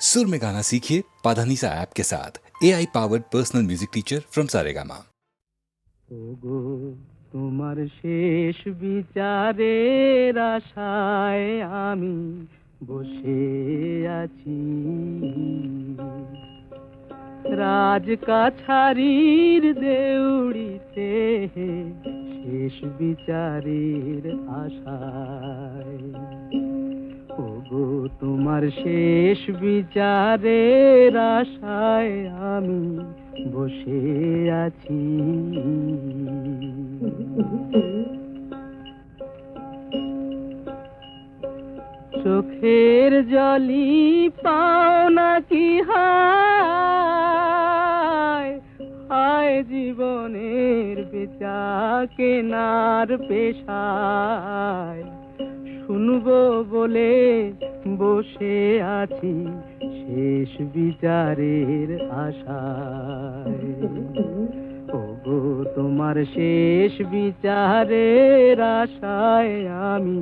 सुर में गाना सीखिए पाधानीसा ऐप के साथ A I powered personal music teacher from Saregama ওগো তোমার শেষ বিচারের আশায় আমি বসে আছি রাজ কাছারির দেউড়িতে শেষ বিচারের আশায় ওগো তোমার শেষ বিচারের আশায় আমি বসে আছি। চোখের জলি পাও নাকি হায়? হায় জীবনের বেচা কেনার পেশায়। শুনব বলে বসে আছি শেষ বিচারের আশায়। ওগো, তোমার শেষ বিচারের আশায় আমি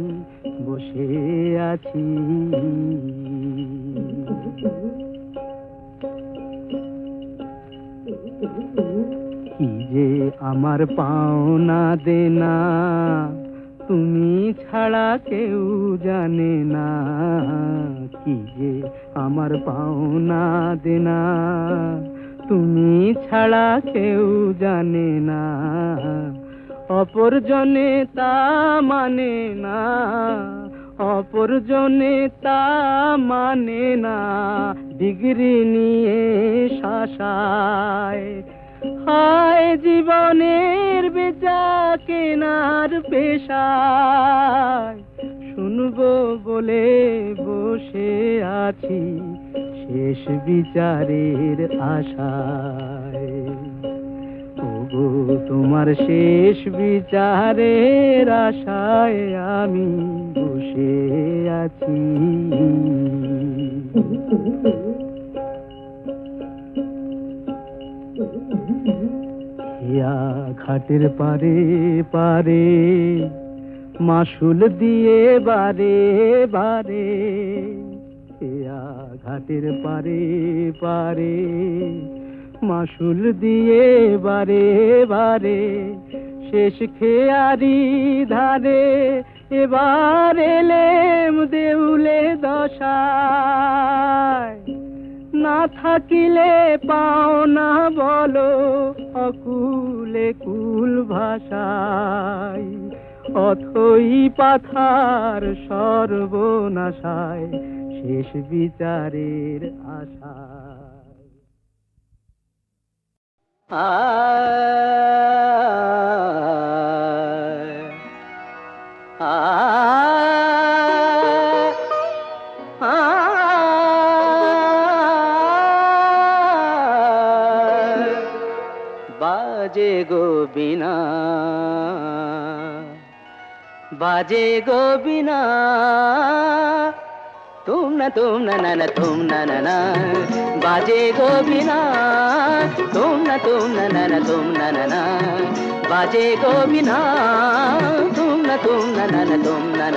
বসে আছি। কি যে আমার পাওনা দেনা তুমি ছাড়া কেউ জানে না কি যে আমার পাওনা দেনা। তুমি ছাড়া কেউ জানে না, অপরজনে তা মানে না, অপরজনে তা মানে না। ডিগ্রি নিয়ে শাসায় হায় জীবনের বেচা কেনার পেশায়। শুনব বলে বসে আছি শেষ বিচারের আশায়। ওগো, তোমার শেষ বিচারের আশায় আমি বসে আছি। ইয়া ঘাটের পারে পারে মাসুল দিয়ে বারে বারে ইয়া ঘাটের পারে পারে মাসুল দিয়ে বারে বারে, শেষ খেয়ারি ধারে এবার এলেম দেউলে দশায়। না থাকিলে পাও না বলো, অকুলে কুল ভাষায় অথই পাথার সর্বনাশায় শেষ বিচারের আশায়। আ বাজে গো বিনা বাজে গো বিনা তুম না তুম না না না তুম না না না বাজে গো বিনা তুম না তুম না না না তুম না না না বাজে গো বিনা তুম না তুম না না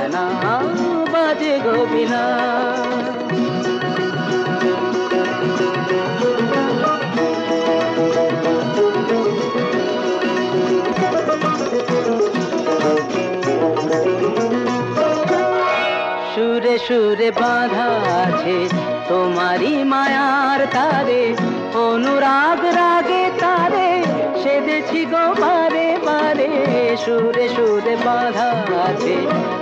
না সুরে বাঁধা আছে তোমারই মায়ার তারে, অনুরাগ রাগে তারে সেদেছি গো বারে বারে। সুরে সুরে বাঁধা আছে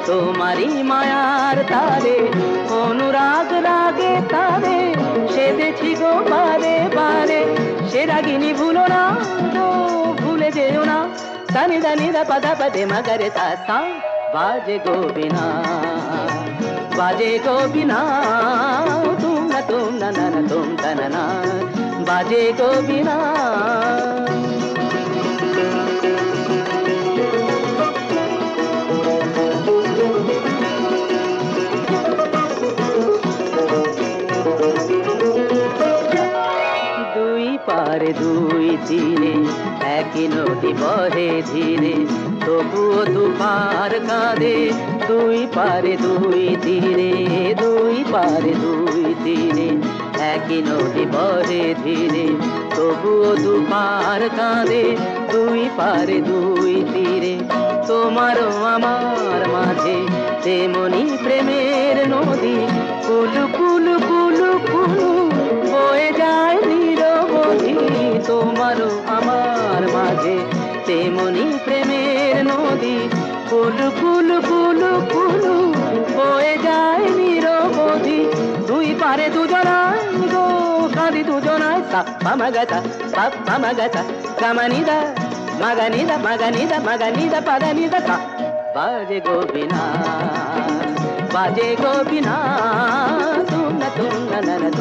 তোমারই মায়ার তারে, অনুরাগ রাগে তারে সেদেছি গো বারে বারে। সে রাগিনী ভুলো না ভুলে যেও না। সানি দানি দা পদা পদে মগরে তা বাজে গোবিনা। বাজে গোবিনা তুম না তুম না না না তুম তা না না বাজে তীরে একই নদী বহে ধীরে তবুও দুপার কাঁদে, দুই পারে দুই তীরে, দুই পারে দুই তীরে। একই নদী বহে ধীরে তবুও দুপার কাঁদে, দুই পারে দুই তীরে। তোমারও আমার মাঝে তেমনি প্রেমের নদী, কুলু কুলু তোমারও আমার মাঝে তেমনি প্রেমের নদী কুলু কুলু কুলু কুলু বয়ে যায় নিরবধি দুই পারে দুজনায় গো কাঁদি দুজনায় সা পামাগাতা পা পামাগাতা কামানিদা মাগানিদা মাগানিদা মাগানিদা পাদানিদা কা বাজে গোবিনা বাজে গোবিনা তুম না তুম না না না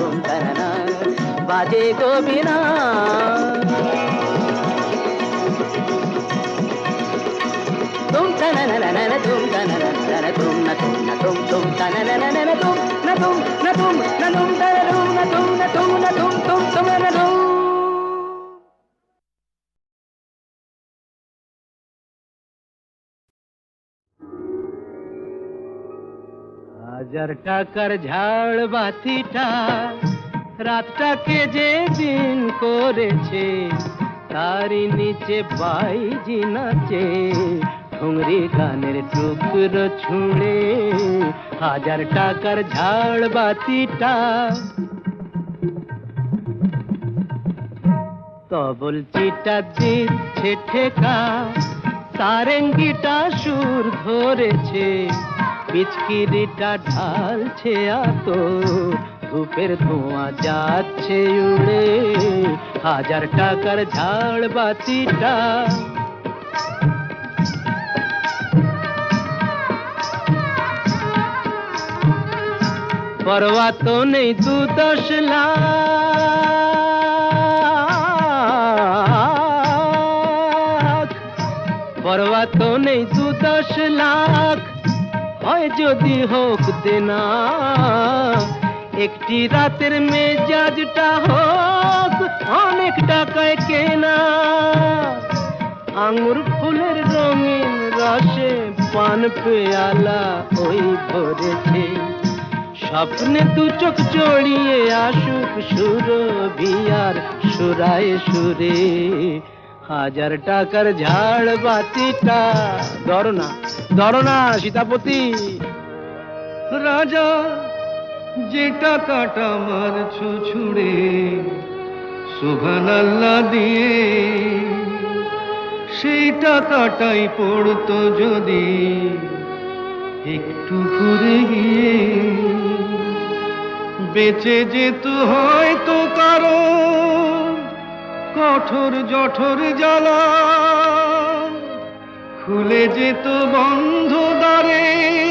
tum da na na na na tum na tum na tum tum da na na na na na tum na tum na tum na tum da na tum na tum na tum na tum tum tum na tum হাজার টাকার ঝাড় বাতিটা রাতটাকে যে দিন করেছে তার নিচে বাইজি নাচে ঠুংরি গানের টুকরো ছুঁড়ে হাজার টাকার ঝাড় বাতিটা। তবল চিটা দিচ্ছে ঠেকা, সারেঙ্গিটা সুর ধরেছে, পিচকিরিটা ঢালছে আত ধূপের ধোঁয়া যাচ্ছে উড়ে, হাজার টাকার ঝাড় বাতিটা। পরোয়া তো নেই দশ লাখ। পরোয়া তো নেই দু দশ লাখ। হয় যদি হোক দেনা। একটি রাতের মেজাজটা হোক, অনেক টাকায় কেনা। আঙুর ফুলের রঙিন রসে পান পেয়ালা ওই ভরেছে। স্বপ্নে দু চোখ জড়িয়ে আসুক সুর বিয়ার সুরায় সুরে। হাজার টাকার ঝাড় বাতিটা ধরো না সীতাপতি। রাজা, যে টাকাটা মারছো ছুড়ে সুভান আল্লাহ দিয়ে, সেই টাকাটাই পড়তো যদি একটু ঘুরে গিয়ে বেঁচে যেত হয়তো কারও কঠোর জঠোর জ্বালা। খুলে যেত বন্ধ দ্বারের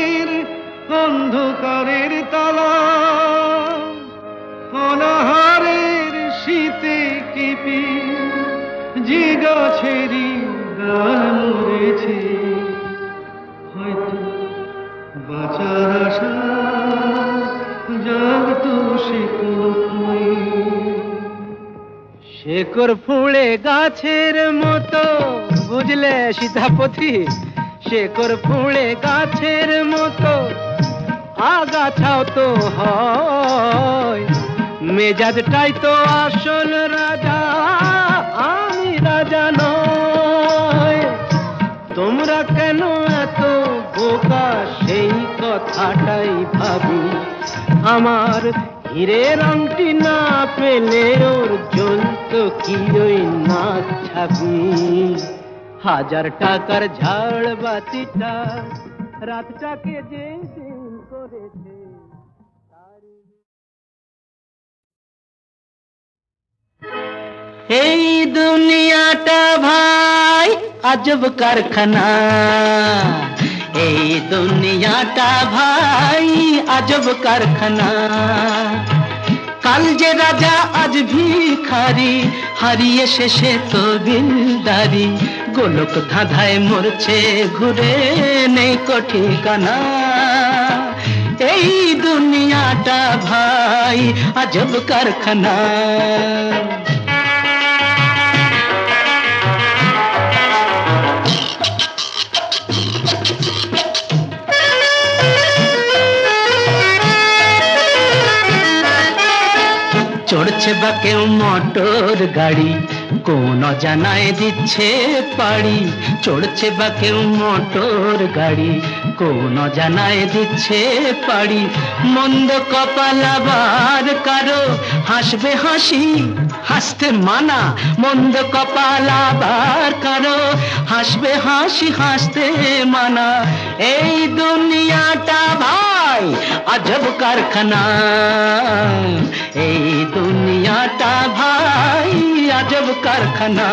শেকর ফুঁড়ে গাছের মতো, বুঝলে সীতাপতি শেকর ফুঁড়ে গাছের মতো, আগাছাও তো হয়। মেজাজটাই তো আসল কথাটাই ভাবি, আমার হীরের রংটি না পেলে ওর জ্বলত কি ওই না ছাবি হাজার টাকার ঝাড় বাতিটা রাতটাকে যে দিন করেছে এই দুনিয়াটা ভাই আজব কারখানা। এই দুনিয়াটা ভাই আজব কারখানা। কাল যে রাজা আজ ভিখারি, হারিয়ে শেষে তো বিলদারি গোলক ধাঁধায় মরছে, ঘুরে নেই কঠিকানা এই দুনিয়াটা ভাই আজব কারখানা। চড়ছে বা কেউ মোটর গাড়ি। কোন জানায় দিচ্ছে পাড়ি। চড়ছে বা কেউ মোটর গাড়ি। কোন জানায় দিচ্ছে পাড়ি। মন্দ কপাল আবার কারও। হাসবে হাসি। হাসতে মানা, মন্দ কপাল আবার কারও। হাসবে হাসি, হাসতে মানা। এই দুনিয়াটা ভাই, আজব কারখানা। এই দুনিয়াটা ভাই, আজব কারখানা।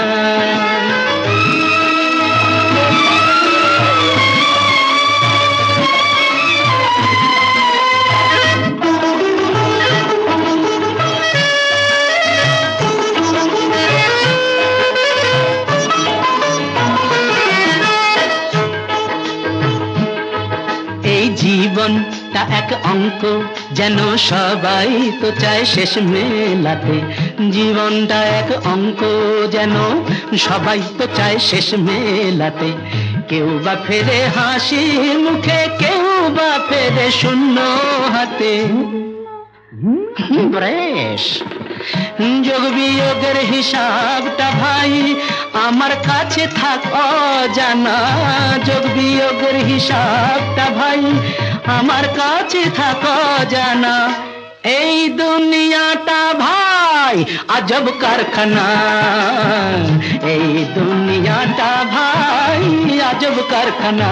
অঙ্ক যেন সবাই তো চায় শেষ মেলাতে। জীবনটা এক অঙ্ক, যেন সবাই তো চায় শেষ মেলাতে। কেউ বা ফেরে হাসি মুখে, কেউ বা ফেরে শূন্য হাতে। যোগ বিয়োগের হিসাবটা ভাই, আমার কাছে থাক অজানা। যোগ বিয়োগের হিসাবটা ভাই আমার কাছে থাক জানা। এই দুনিয়াটা ভাই, আজব কারখানা। এই দুনিয়াটা ভাই, আজব কারখানা।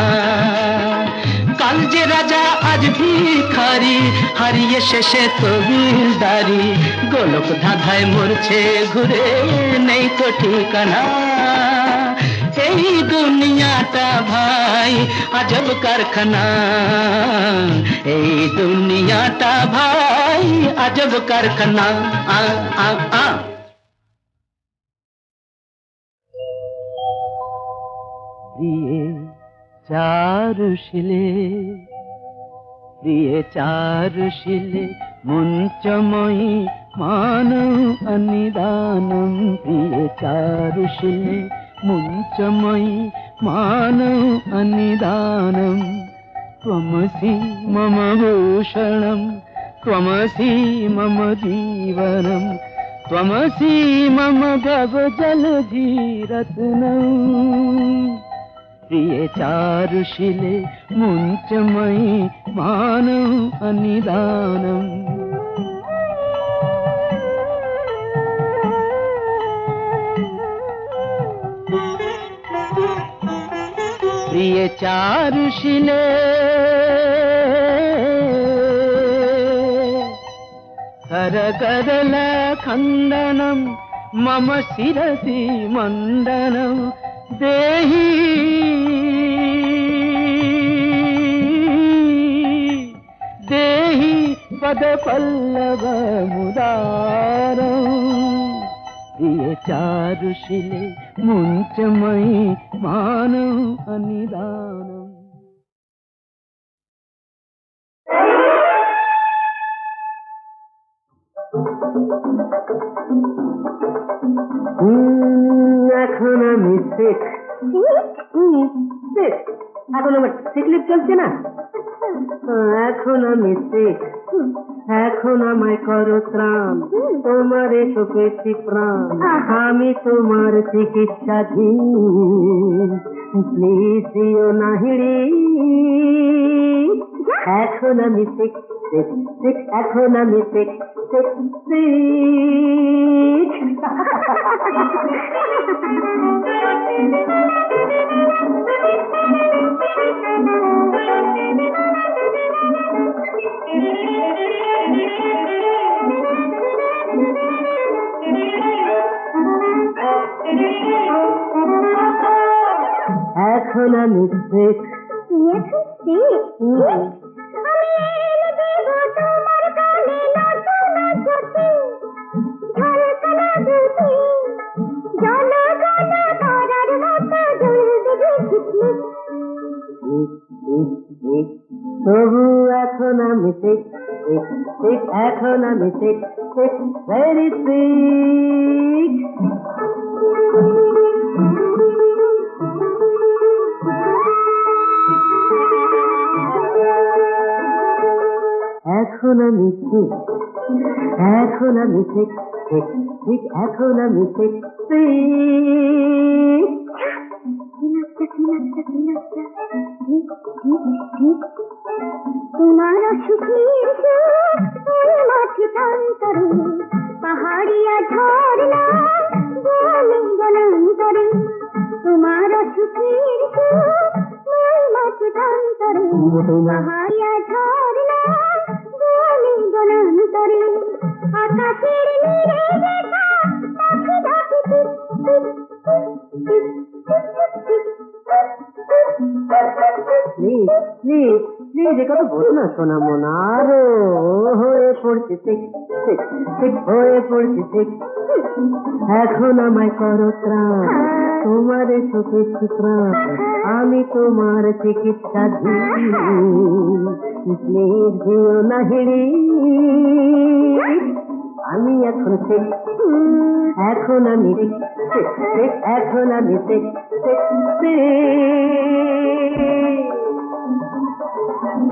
কাল যে রাজা আজ ভিখারি, হারিয়ে শেষে তবিলদারি। গোলক ধাঁধায় মরছে, ঘুরে নেই তো ঠিকানা। এই দুনিয়াটা ভাই, আজব কারখানা। এই দুনিয়াটা ভাই, আজব কারখানা। আ আ আ। প্রিয়ে চারুশিলে প্রিয়ে চারুশিলে মুঞ্চময়ী मानव अनिदानं प्रिय चारुशिले मुञ्चमयि मानव अनिदानं। त्वमसि मम भूषणं त्वमसि मम जीवनं त्वमसि मम भवजलधीरत्नम् प्रिय चारुशिले मुञ्चमयि मानव अनिदानम् चार ऋषि ने हर दण्डनं मम शिरसि मण्डनं देहि। देहि पद पल्लव उदार ऋषि भानं अनिदानम् এখন আমি সিক সিক এখন আমার সিকলিপ চলছে না? এখন আমি শেখ এখন আমায় করো ত্রাণ। তোমারে তো প্রাণ। আমি তোমার চিকিৎসা প্লিজ না হিড়ি এখন আমি এখন আমি শেখ শেখ এখন আমি। তবু এখন আমি ঠিক ঠিক ঠিক এখন আমি ঠিক ঠিক ভেরি ঠিক এখন আমি ঠিক এখন আমি ঠিক ঠিক ঠিক এখন আমি ঠিক এখন আমায় করো ত্রাণ, তোমার সুখে প্রাণ আমি তোমার চিকিৎসা প্লিজ আমি এখন এখন আমি এখন আমি কেউ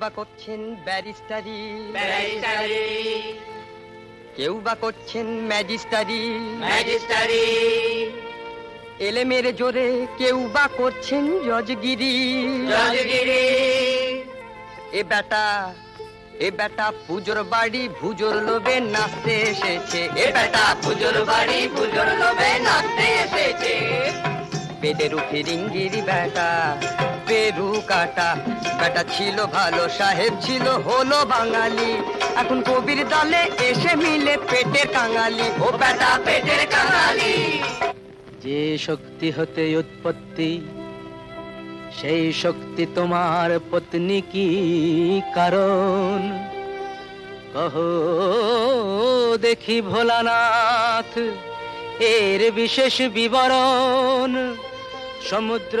বা করছেন ব্যারিস্টারি। কেউ বা করছেন ম্যাজিস্টারি। ম্যাজিস্টারি। এলেমের জোরে কেউ বা করছেন জজগিরি। জজগিরি। এ বেটা এ বেটা পুজোর বাড়ি ভুজোর লোবে নাচতে এসেছে। এ বেটা পুজোর বাড়ি ভুজোর লোবে নাচতে এসেছে। পেটের ফিরিঙ্গিরি বেটা, পেরু কাটা। বেটা ছিল ভালো, সাহেব ছিল হলো বাঙালি। এখন কবির দলে এসে মিলে পেটের কাঙালি। ও বেটা পেটের কাঙালি। যে শক্তি হতে উৎপত্তি সেই শক্তি তোমার পত্নী কি কারণ? কহ, দেখি ভোলানাথ, এর বিশেষ বিবরণ। সমুদ্র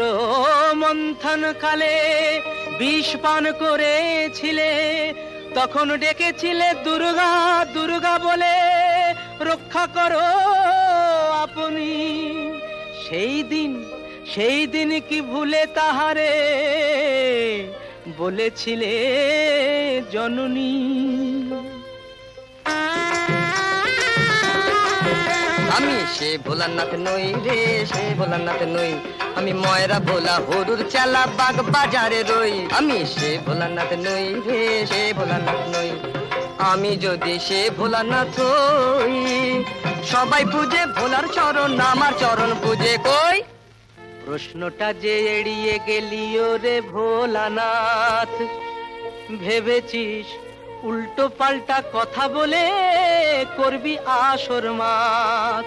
মন্থন কালে বিষ পান করেছিলে, তখন ডেকেছিলে দুর্গা দুর্গা বলে, রক্ষা করো আপনি। সেই দিন সেই দিন কি ভুলে তাহারে বলেছিলে জননী। আমি সে ভোলানাথ নই রে, সে ভোলানাথ নই। আমি ময়রা ভোলা হরুর চালা বাগ বাজারে রই। আমি সে ভোলানাথ নই রে, সে ভোলানাথ নই। আমি যদি সে ভোলানাথ হই, সবাই পুজে ভোলার চরণ, আমার চরণ পুজে কই? প্রশ্নটা যে এড়িয়ে গেলিও রে ভোলানাথ। ভেবেছিস উল্টো পাল্টা কথা বলে করবি আসর মাত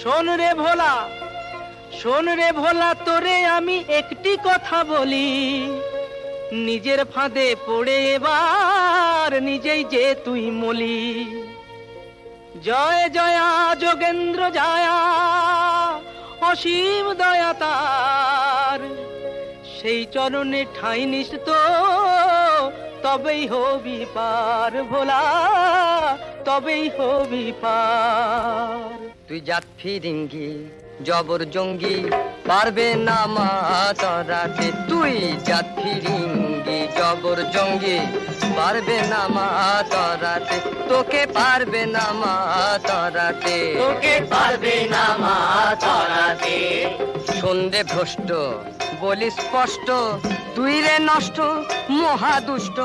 শোন রে ভোলা, শোন রে ভোলা, তোরে আমি একটি কথা বলি। নিজের ফাঁদে পড়ে এবার নিজেই যে তুই মলি। জয় জয়া যোগেন্দ্র জয়া। অসীম দয়া তার। সেই চরণে ঠাঁই নিস তো তবেই হবি পার ভোলা, তবেই হবি পার। তুই জাত ফিরিঙ্গি জবর জঙ্গি পারবে না মা তরাতে তুই জাত ফিরিঙ্গি জবর জঙ্গি পারবে না মা তরাতে তোকে পারবে না মা তরাতে তোকে পারবে না মা তরাতে সন্ধে ভ্রষ্ট বলি স্পষ্ট তুই রে নষ্ট মহাদুষ্ট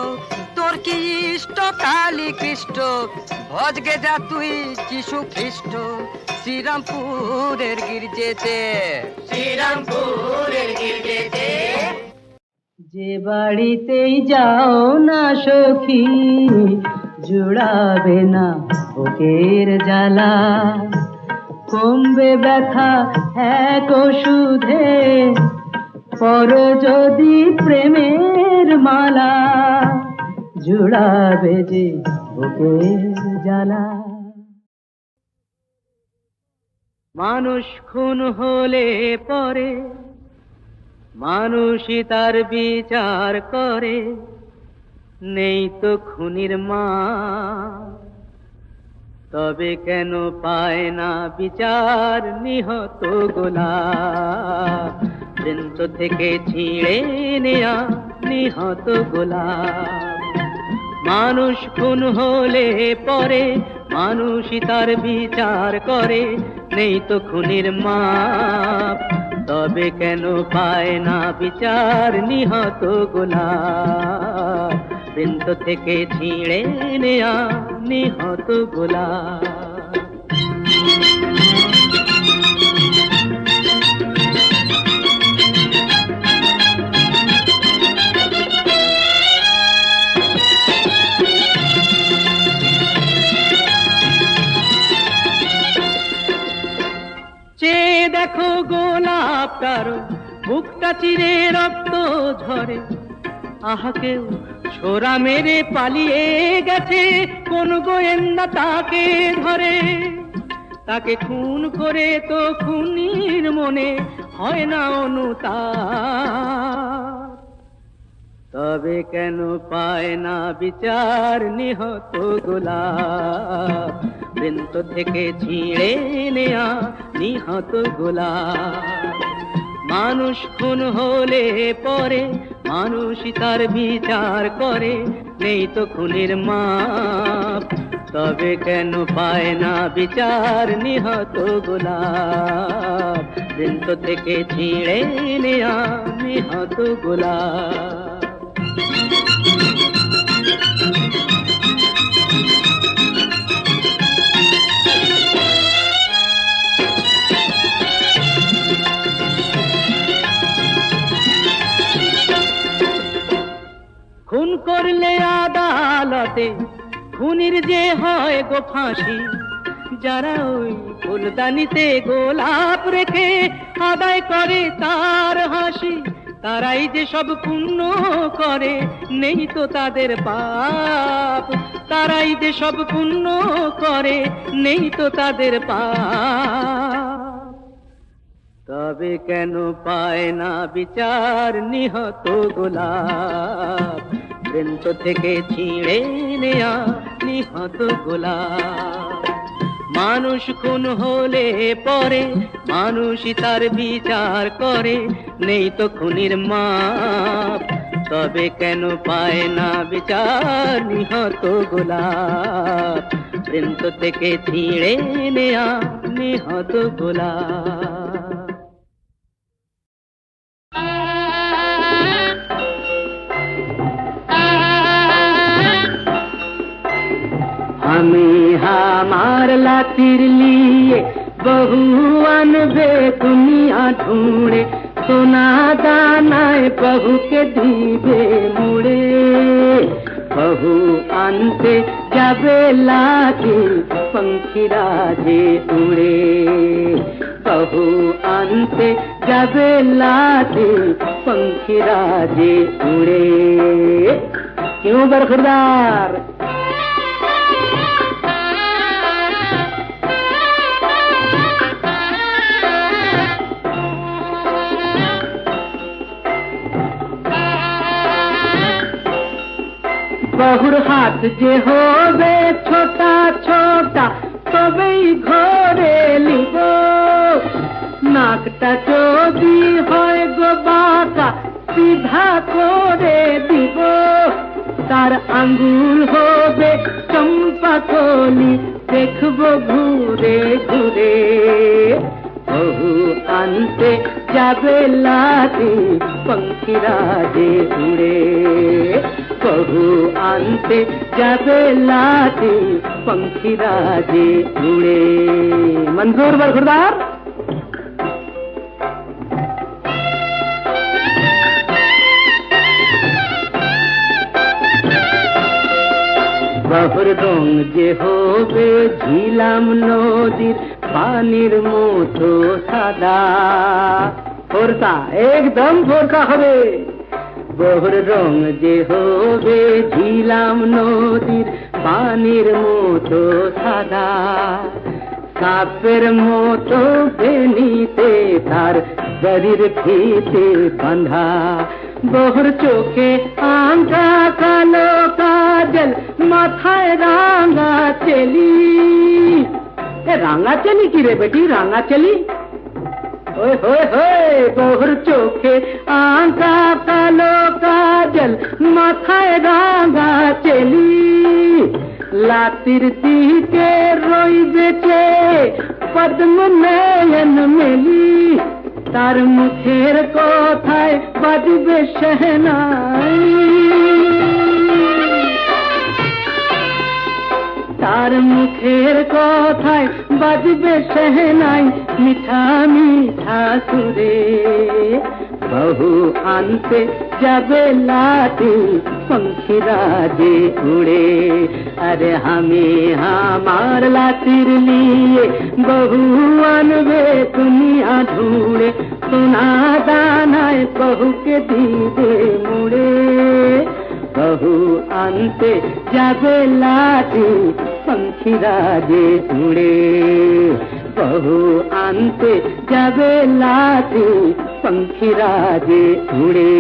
তোর কি ইষ্ট কালী কৃষ্ট? ভজগে যা তুই যিশু খ্রিস্ট শ্রীরামপুরের গির্জেতে। শ্রীরামপুরের গির্জেতে। যে বাড়িতেই যাও না সখী জুড়াবে না বুকের জ্বালা। কমবে ব্যথা এক ওষুধে পর যদি প্রেমের মালা, জুড়াবে যে বুকের জ্বালা। মানুষ খুন হলে পরে, মানুষই তার বিচার করে, নেই তো খুনির মা তবে কেন পায় না বিচার? নিহত গোলাপ বৃন্ত থেকে ছিঁড়ে নেয়া নিহত গোলাপ মানুষ খুন হলে পরে মানুষই তার বিচার করে, নেই তো খুনির মাপ। তবে কেন পায় না বিচার? নিহত গোলাপ বৃন্ত থেকে ছিঁড়ে নেয়া নিহত গোলাপ। চেয়ে দেখো গোলাপটার মুখটা চিরে রক্ত ঝরে। আহা কেউ ছোরা মেরে পালিয়ে গেছে। কোন গোয়েন্দা তাকে ধরে। তাকে খুন করে তো খুনির মনে হয় না অনুতাপ। তবে কেন পায় না বিচার নিহত গোলাপ? বৃন্ত থেকে ছিঁড়ে নেয়া নিহত গোলাপ। মানুষ খুন হলে পরে মানুষই তার বিচার করে, নেই তো খুনের মাপ। তবে কেন পায় না বিচার নিহত গোলাপ? তো থেকে ছিঁড়ে নেয়া নিহত গোলাপ। করলে আদালতে, খুনির যে হয় গো ফাঁসি, যারা ওই ফুলদানিতে গোলাপ রেখে আদায় করে তার হাসি, তারাই যে সব পুণ্য করে, নেই তো তাদের পাপ। তারাই যে সব পুণ্য করে, নেই তো তাদের পাপ। তবে কেন পায় না বিচার নিহত গোলাপ? বৃন্ত থেকে ছিঁড়ে নেয়া নিহত গোলাপ। মানুষ খুন হলে পরে, মানুষই তার বিচার করে, নেই তো খুনির মাপ। তবে কেন পায় না বিচার নিহত গোলাপ? বৃন্ত থেকে ছিঁড়ে নেয়া নিহত গোলাপ। मारला ला तिर लिए। बहुवन बेकुनिया ढूंढे। सोना दाना बहु के धीबे मुड़े। बहु अंते जबे लागे, पंखी राजे उड़े। बहु अंते जबे लागे, पंखी राजे उड़े। क्यों बरखुरदार বহুর হাত যে হবে ছোটা ছোটা, তবেই ঘরে লিব নাকটা যদি হয় গো বাঁকা, সিধা করে দিব। তার আঙ্গুল হবে চম্পা কলি, দেখব ঘুরে ঘুরে। বহু আনতে যাবে লাঠি পঙ্খিরা যে উড়ে বহু আনতে যাবে লাঠি পঙ্খিরা যে উড়ে মনজুর বরখুরদার বহুর রং যে হবে ঝিলাম নদীর পানির মতো সাদা ফোরকা একদম ফোরকা হবে বহুর রং যে হবে ঝিলাম নদীর, পানির মতো সাদা। সাপের মতো বেনিতে তার শরীর ফিতে বাঁধা। বহুর চোখে আঙ্কা কালো কাজল, মাথায় রাঙা চেলি রাঙা চেলি কি রে বেটি? রাঙা চেলি বহুর চোখে আঁকা কালো কাজল মাথায় রাঙা চেলি। লাতির দিকে রই বেচে পদ্ম নয়ন মেলি। তার মুখের কথায় বাজবে শহনাই তার মুখের কথায় বাজবে সেহনাই মিঠা মিঠা সুরে। বহু আনতে যাবে লাটি পঙ্খিরা যে উড়ে। আরে আমি আমার লাতির লিয়ে বহু আনবে দুনিয়া ঢুড়ে সোনা দানায় বহুকে দিবে মুড়ে। বহু আনতে যাবে লাটি পঙ্খিরা যে উড়ে বহু আনতে যাবে লাটি পঙ্খিরা যে উড়ে